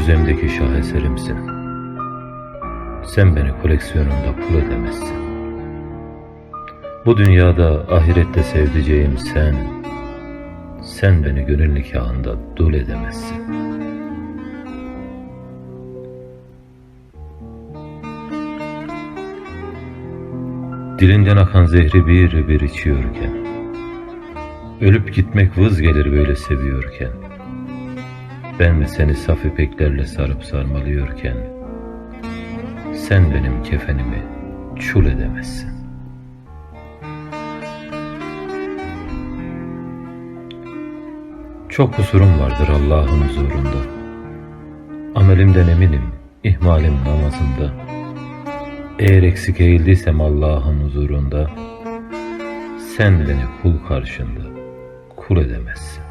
müzemdeki şaheserimsin. Sen beni koleksiyonumda pul edemezsin. Bu dünyada ahirette sevdiceğim sen, sen beni gönül nikahında dul edemezsin. Dilinden akan zehri bir bir içiyorken, ölüp gitmek vız gelir böyle seviyorken, ben seni saf ipeklerle sarıp sarmalıyorken, sen benim kefenimi çul edemezsin. Çok kusurum vardır Allah'ın huzurunda. Amelimden eminim, ihmalim namazımda. Eğer eksik eğildiysem Allah'ın huzurunda, sen beni kul karşında kul edemezsin.